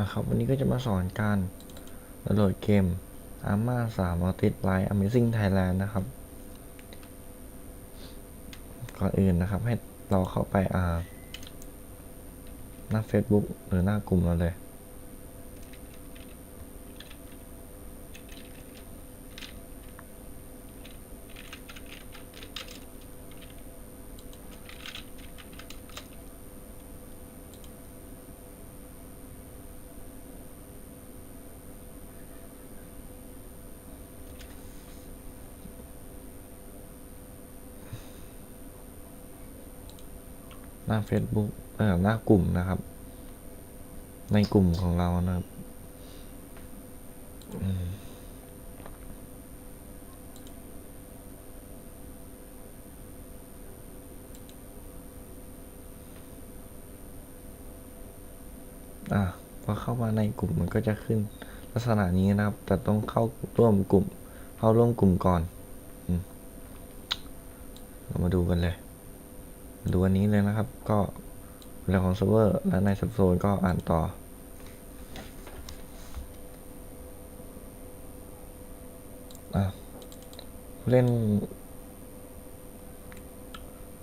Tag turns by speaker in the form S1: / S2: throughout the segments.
S1: นะครับวันนี้ก็จะมาสอนการโหลดเกม Arma 3 Multiply Amazing Thailand นะครับ ก่อนอื่นนะครับให้เราเข้าไปอ่าหน้า Facebook หรือหน้ากลุ่มเราเลย หน้า Facebook เอ่อหน้ากลุ่มนะครับ ในกลุ่มของเรานะครับอะพอเข้ามาในกลุ่มมันก็จะขึ้นลักษณะนี้นะครับ แต่ต้องเข้าร่วมกลุ่ม เข้าร่วมกลุ่มก่อนอเรามาดูกันเลย ดูอันนี้เลยนะครับ ก็เรื่องของเซิร์ฟเวอร์และในซับโซนก็อ่านต่อ เล่น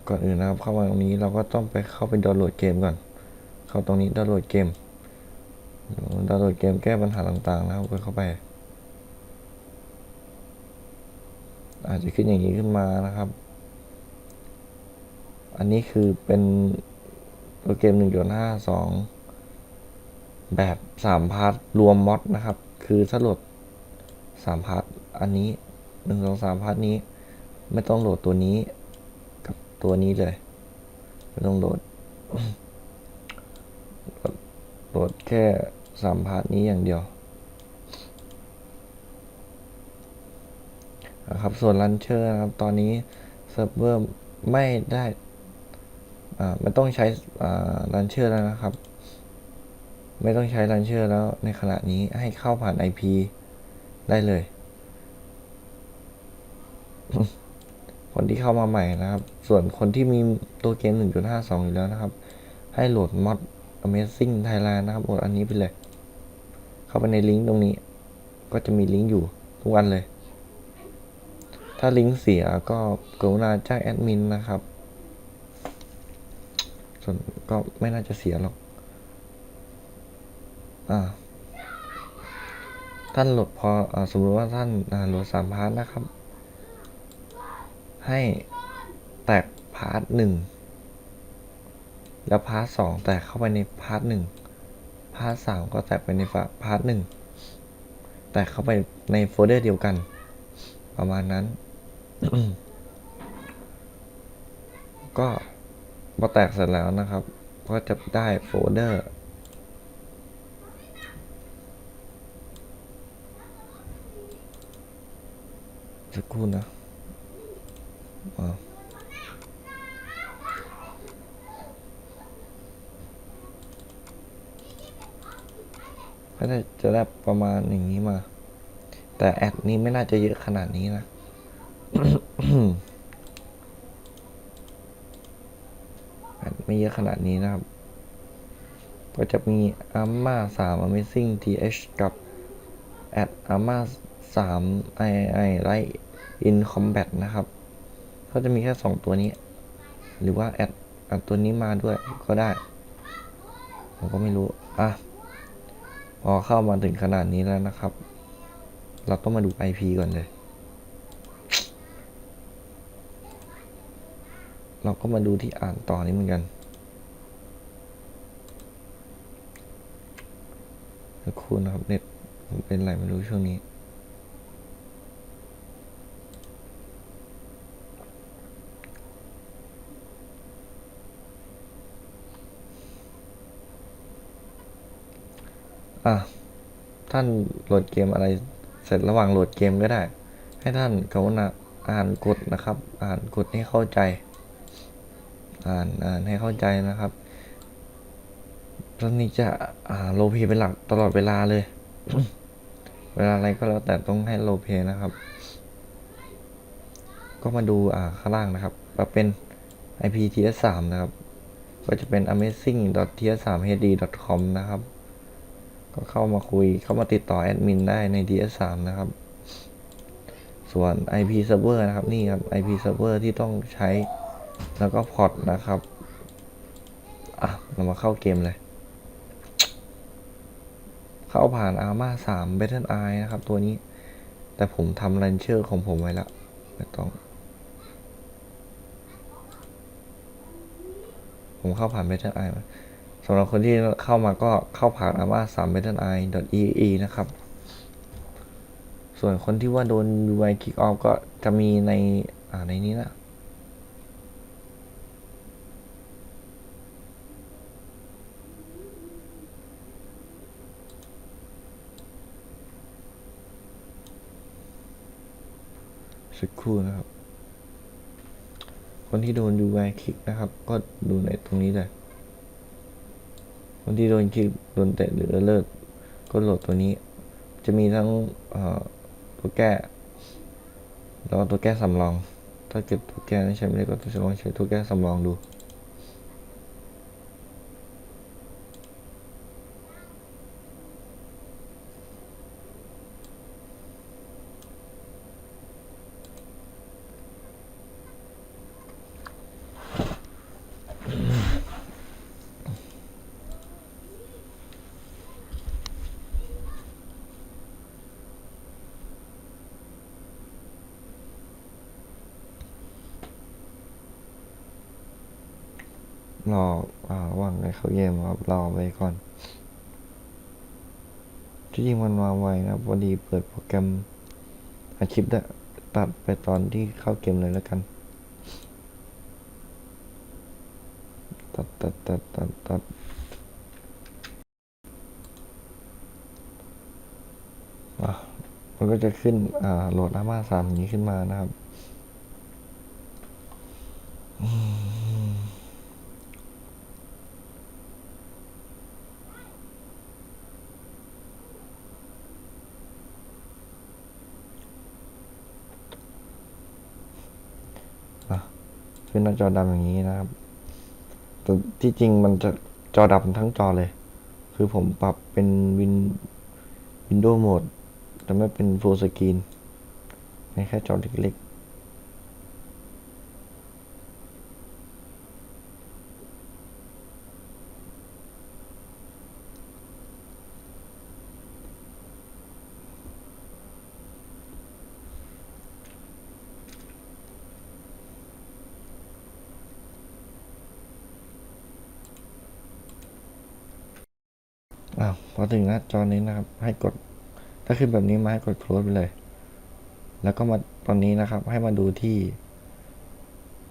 S1: ก่อนอื่นนะครับ เข้ามาตรงนี้เราก็ต้องไปเข้าไปดาวน์โหลดเกมก่อน เข้าตรงนี้ดาวน์โหลดเกมดาวน์โหลดเกมแก้ปัญหาต่างๆนะครับกดเข้าไป อาจจะขึ้นอย่างนี้ขึ้นมานะครับ อันนี้คือเป็นตัวเกม1.52แบบ3พาร์ทรวมมอดนะครับ คือถ้าโหลด3พาร์ทอันนี้1 2 3พาร์ทนี้ ไม่ต้องโหลดตัวนี้กับตัวนี้เลย ไม่ต้องโหลดโหลดแค่3พาร์ทนี้อย่างเดียวนะครับส่วนลันเชอร์นะครับ ตอนนี้เซิร์ฟเวอร์ไม่ได้าไม่ต้องใช้ลันเชอร์แล้วนะครับ ไม่ต้องใช้ลันเชอร์แล้วในขณะนี้ให้เข้าผ่าน IP ได้เลย คนที่เข้ามาใหม่นะครับ ส่วนคนที่มีตัวเกม 1.52 อยู่แล้วนะครับ ให้โหลดมอด Amazing Thailand นะครับโหลดอันนี้ไปเลย เข้าไปในลิงก์ตรงนี้ ก็จะมีลิงก์อยู่ทุกวันเลย ถ้าลิงก์เสียก็กรุณาแจ้งแอดมินนะครับ ส่วนก็ไม่น่าจะเสียหรอก อ่า ท่านโหลดพออสมมติว่าท่านโหลดสามพาร์ทนะครับ ให้แตกพาร์ทหนึ่งแล้วพาร์ทสองแตกเข้าไปในพาร์ทหนึ่งพาร์ทสามก็แตกไปในพาร์ทหนึ่งแตกเข้าไปในโฟลเดอร์เดียวกัน ประมาณนั้น ก็ พอแตกเสร็จแล้วนะครับ ก็จะได้โฟลเดอร์ สักครู่นะอ่าก็จะได้ประมาณอย่างนี้มา แต่แอดนี้ไม่น่าจะเยอะขนาดนี้นะ แอด ไม่เยอะขนาดนี้นะครับ ก็จะมี AMA 3 Amazing TH กับ at AMA 3 II Light in Combat นะครับ ก็จะมีแค่ 2 ตัวนี้ หรือว่าแอดตัวนี้มาด้วยก็ได้ ผมก็ไม่รู้ อะ พอเข้ามาถึงขนาดนี้แล้วนะครับ เราต้องมาดู IP ก่อนเลย เราก็มาดูที่อ่านต่อนี้เหมือนกันสั กครู่นะครับเน็ตผมเป็นไรไม่รู้ช่วงนี้ อะ ท่านโหลดเกมอะไรเสร็จระหว่างโหลดเกมก็ได้ ให้ท่านกรุณาอ่านกฎนะครับ อ่านกฎให้เข้าใจ อ่านอ่านให้เข้าใจนะครับ ตอนนี้จะอ่าโลเพเป็นหลักตลอดเวลาเลย เวลาอะไรก็แล้วแต่ต้องให้โลเพนะครับ ก็มาดูอ่าข้างล่างนะครับว่าเป็น IP TS 3 นะครับ ก็จะเป็น amazing ts 3 hd com นะครับ ก็เข้ามาคุยเข้ามาติดต่อแอดมินได้ใน DS3 นะครับ ส่วน IP server นะครับนี่ครับ IP server ที่ต้องใช้แล้วก็พอร์ตนะครับ อะ เรามาเข้าเกมเลย เข้าผ่าน Arma 3 Battle Eye นะครับ ตัวนี้ แต่ผมทำ Launcher ของผมไว้แล้วไม่ต้อง ผมเข้าผ่าน Battle Eye มาสำหรับคนที่เข้ามาก็เข้าผ่าน Arma 3 Battle Eye .ee นะครับ ส่วนคนที่ว่าโดน UI Kick Off ก็จะมีในอ่าในนี้นะ สักครู่นะครับ คนที่โดน UI คลิกนะครับ ก็ดูในตรงนี้เลยคนที่โดนคลิกโดนเตะหรือเลิกก็โหลดตัวนี้ จะมีทั้งตัวแก้แล้วตัวแก้สำรอง ถ้าเก็บตัวแก้ไม่ใช้ไม่ได้ก็จะลองใช้ตัวแก้สำรองดู รออ่าหว่างในเขาเกมครับรอไปก่อน ที่จริงมันมาไวนะพอดีเปิดโปรแกรมอาชิปได้ตัดไปตอนที่เข้าเกมเลยแล้วกัน ตัดตัดตัดตัดตัดมันก็จะขึ้นโหลดอาม่าสามอย่างนี้ขึ้นมานะครับ อะ ขึ้นหน้าจอดำอย่างนี้นะครับแต่ที่จริงมันจะจอดำทั้งจอเลย คือผมปรับเป็นวินวินโดว์โหมดแต่ไม่เป็น full screen ในแค่จอเล็ก ถึงหน้าจอนี้นะครับ ให้กด ถ้าขึ้นแบบนี้มาให้กด close ไปเลย แล้วก็มาตอนนี้นะครับ ให้มาดูที่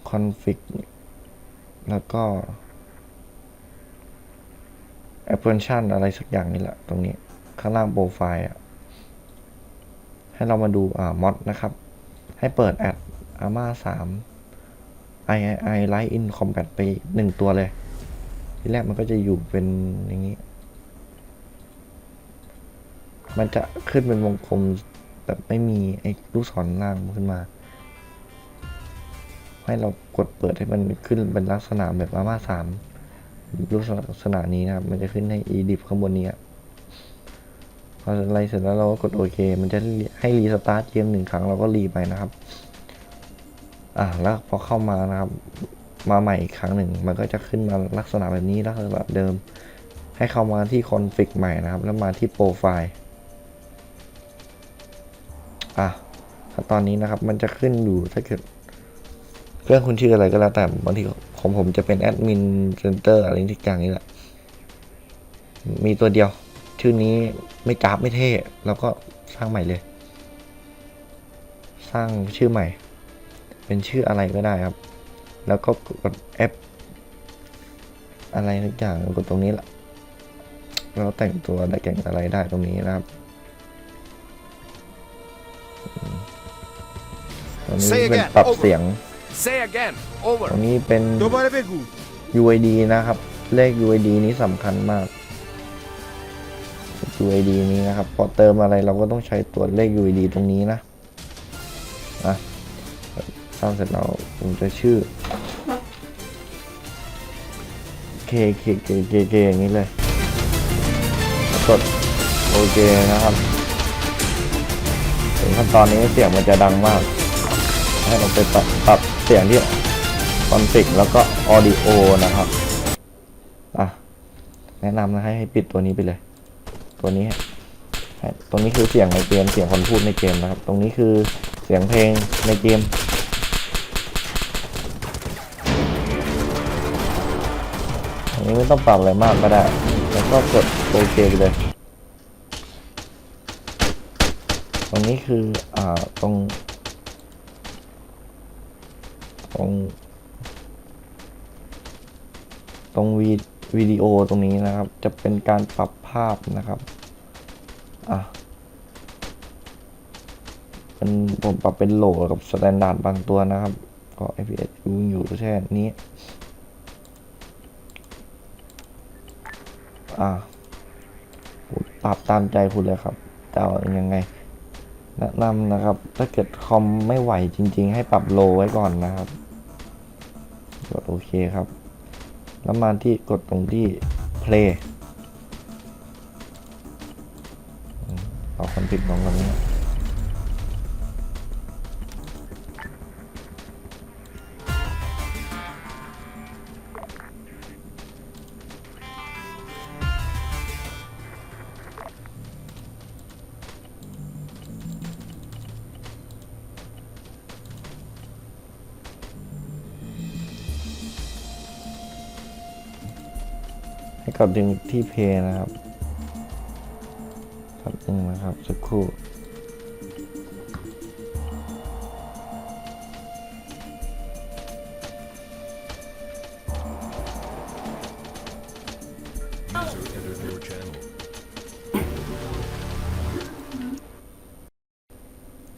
S1: config แล้วก็ application อะไรสักอย่างนี่แหละ ตรงนี้ข้างล่างโปรไฟล์อะให้เรามาดูอ่ามอดนะครับ ให้เปิดแอด AMA 3 III Light in Combat ไปหนึ่งตัวเลย ที่แรกมันก็จะอยู่เป็นอย่างนี้ มันจะขึ้นเป็นวงกลมแบบไม่มีไอ้ลูกศรล่างขึ้นมา ให้เรากดเปิดให้มันขึ้นเป็นลักษณะแบบอาม่าสามรูปลักษณะนี้นะครับ มันจะขึ้นให้ edit ข้างบนนี้พออะไรเสร็จแล้วเราก็กดโอเค มันจะให้รีสตาร์ทเกมหนึ่งครั้งเราก็รีไปนะครับ อ่าแล้วพอเข้ามานะครับ มาใหม่อีกครั้งหนึ่ง มันก็จะขึ้นมาลักษณะแบบนี้ลักษณะแบบเดิม ให้เข้ามาที่คอนฟิกใหม่นะครับ แล้วมาที่โปรไฟล์ อะตอนนี้นะครับ มันจะขึ้นอยู่ถ้าเกิดเครื่องคุณชื่ออะไรก็แล้วแต่บางทีของผมจะเป็นแอดมินเซนเตอร์อะไรที่อย่างนี้แหละ มีตัวเดียว ชื่อนี้ไม่จ้าบไม่เท่เราก็สร้างใหม่เลย สร้างชื่อใหม่ เป็นชื่ออะไรก็ได้ครับ แล้วก็กด F อะไรทุกอย่างกดตรงนี้แหละเราแต่งตัวได้แก่งอะไรได้ตรงนี้นะครับ รงนี้
S2: Say
S1: เป็น
S2: again.
S1: ปรับ
S2: Over.
S1: เสียง
S2: Say again.
S1: ต
S2: Over.
S1: รงนี้เป็น
S3: Dobar begu.
S1: UID นะครับ เลข UID นี้สำคัญมาก UID นี้นะครับ พอเติมอะไรเราก็ต้องใช้ตัวเลข UID ตรงนี้นะนะสร้างเสร็จแล้วผมจะชื่อ K K K K K อย่างนี้เลย กดโอเคนะครับ ถึงขั้นตอนนี้เสียงมันจะดังมาก ให้เราไปปรับปรับเสียงที่คอนฟิกแล้วก็ออดิโอนะครับอะแนะนำนะให้ให้ปิดตัวนี้ไปเลย ตัวนี้ตรงนี้คือเสียงในเกมเสียงคนพูดในเกมนะครับ ตรงนี้คือเสียงเพลงในเกมอันนี้ไม่ต้องปรับอะไรมากก็ได้ แล้วก็กดโอเคไปเลย ตรงนี้คือ อ่า ตรง รง ตรงวีวิดีโอตรงนี้นะครับ จะเป็นการปรับภาพนะครับ อะเป็นผมปรับเป็นโหลกับสแตนดาร์ดบางตัวนะครับ ก็ FPS อยู่อยู่แค่นี้ อ่าปรับตามใจคุณเลยครับจะเอายังไง แนะนำนะครับ ถ้าเกิดคอมไม่ไหวจริง ๆ ให้ปรับโลไว้ก่อนนะครับ กดโอเคครับ แล้วมาที่กดตรงที่ play เอาคอนฟิกของกันนี้ ดดึงที่เพย์นะครับครับนึงนะครับสักครู่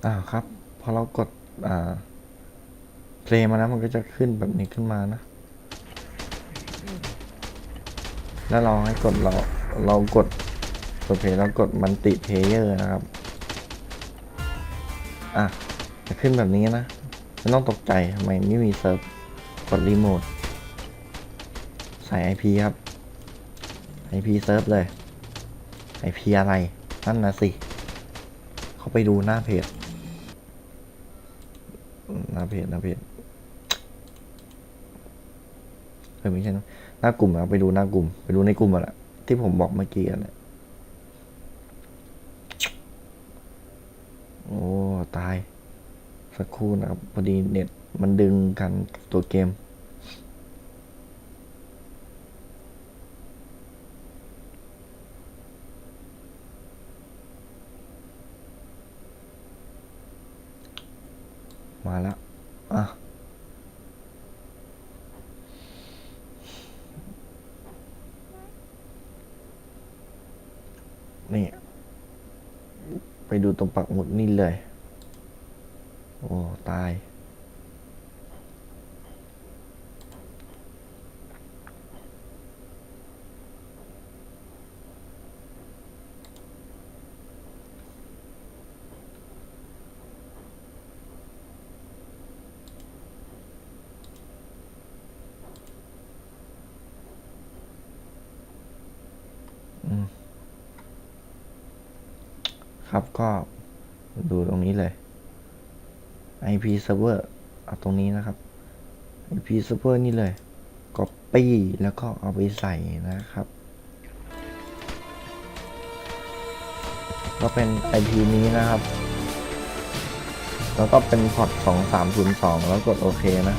S1: อ่าครับ พอเรากด อ่าเพลงมาแล้วมันก็จะขึ้นแบบนี้ขึ้นมานะ แล้วเราให้กดเราเรากดกดเพย์แล้วกดมันติเพเยอร์นะครับ อะ จะขึ้นแบบนี้นะไม่ต้องตกใจทำไมไม่มีเซิร์ฟกดรีโมทใส่ IP ครับ IP เซิร์ฟเลย IP อะไร นั่นนะสิ เขาไปดูหน้าเพจ หน้าเพจหน้าเพจเออไม่ใช่นะ น้ากลุ่มนะครับไปดูหน้ากลุ่ม ไปดูในกลุ่มอะแหละที่ผมบอกเมื่อกี้อะแหละโอ้ ตาย สักครู่นะครับ พอดีเน็ตมันดึงกันตัวเกม มาแล้วอะ นี่ ไป ดูตรงปักหมุดนี่เลย โอ้ ตาย ครับ ก็ดูตรงนี้เลย IP server เอาตรงนี้นะครับ IP server นี่เลย copy แล้วก็เอาไปใส่นะครับ ก็เป็น IP นี้นะครับ แล้วก็เป็นพอร์ต 2302 แล้วกดโอเคนะ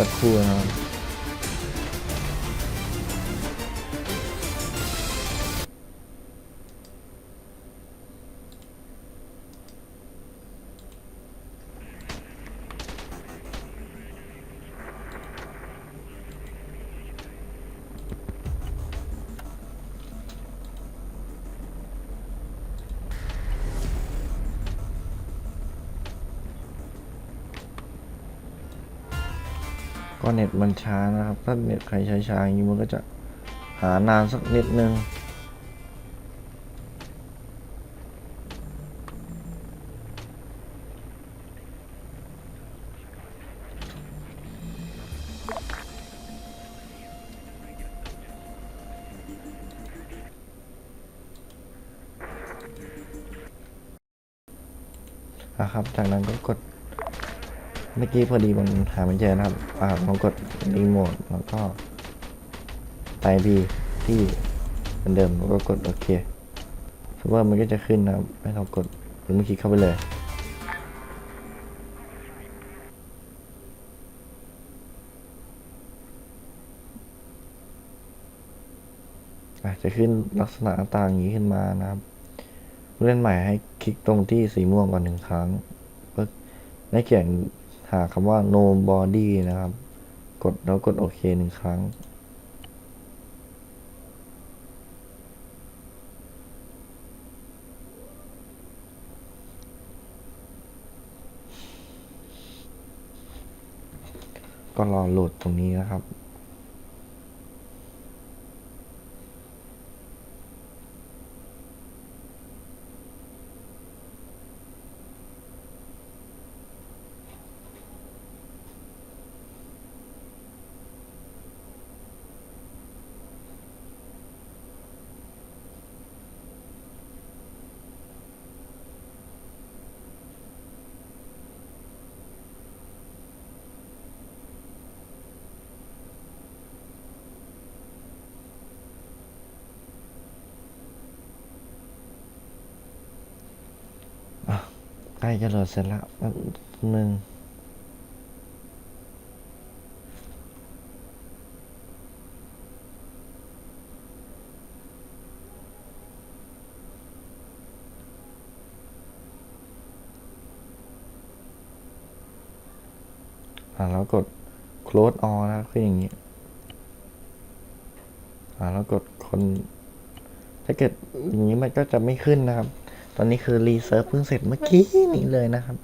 S1: สักครู่นะครับ เน็ตมันช้านะครับ ถ้าเน็ตใครช้าๆอย่างนี้มันก็จะหานานสักนิดนึงนะครับ จากนั้นก็กด เมื่อกี้พอดีมันหาไม่เจอนะครับ อ่าลองกดรีโมทแล้วก็ ไปพีที่เหมือนเดิมแล้วก็กดโอเคเซิร์ฟเวอร์มันก็จะขึ้นนะครับให้เรากดหรือเมื่อกี้เข้าไปเลยอาจจะขึ้นลักษณะต่างอย่างนี้ขึ้นมานะครับผู้เล่นใหม่ให้คลิกตรงที่สีม่วงก่อนหนึ่งครั้งปึ๊บได้เขียน หาคำว่า no body นะครับ กดแล้วกดโอเคหนึ่งครั้ง ก็รอโหลดตรงนี้นะครับ อะ ใกล้จะโหลดเสร็จแล้วหนึ่งอ่าแล้วกด close all นะคืออย่างนี้อ่าแล้วกดคนถ้าเกิดอย่างนี้มันก็จะไม่ขึ้นนะครับ อนนี้คือรีเซิร์ฟเพิ่งเสร็จเมื่อกี้นี้เลยนะครับ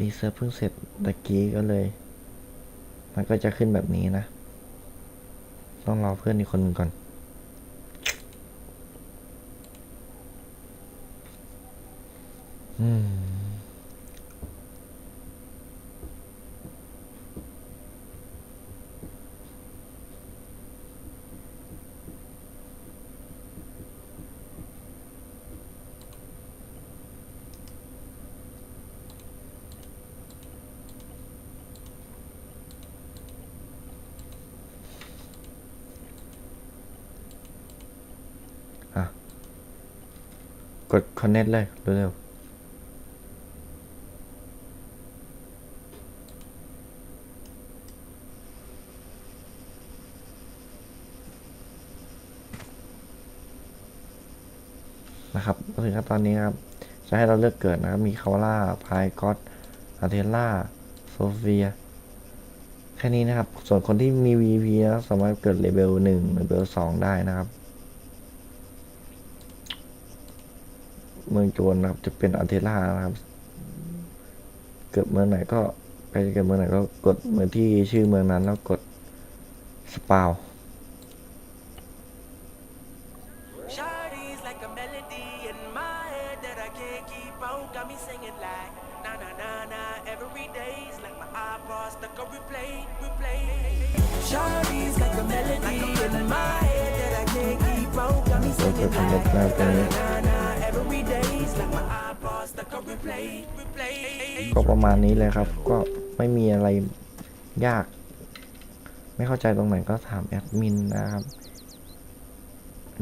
S1: รีเซิร์ฟเพิ่งเสร็จตะกี้ก็เลย มันก็จะขึ้นแบบนี้นะ ต้องรอเพื่อนอีกคนหนึ่งก่อนอืม อะ กด connect เลยเร็วๆนะครับถึงขั้นตอนนี้ครับ จะให้เราเลือกเกิดนะครับ มีคาวาร่าพายกอตอาเทล่าโซเฟีย แค่นี้นะครับ ส่วนคนที่มี VP นะสามารถเกิดเลเวลหนึ่งเลเวลสองได้นะครับ เมืองโจรนะครับ จะเป็นอันเทล่านะครับ เกิดเมืองไหนก็ไปเกิดเมืองไหนก็กดเมืองที่ชื่อเมืองนั้นแล้วกดสปาวเราจะทำ
S2: ได้
S1: นี้ ก็ประมาณนี้เลยครับ ก็ไม่มีอะไรยาก ไม่เข้าใจตรงไหนก็ถามแอดมินนะครับ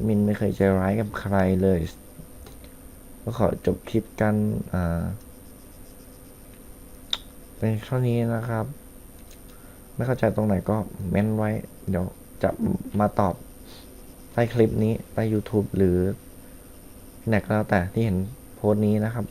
S1: มินไม่เคยใจร้ายกับใครเลย ก็ขอจบคลิปกันอ่าเป็นเท่านี้นะครับ ไม่เข้าใจตรงไหนก็เม้นไว้ เดี๋ยวจะมาตอบใต้คลิปนี้ใต้ YouTube หรือไหนก็แล้วแต่ที่เห็น โพสต์นี้นะครับ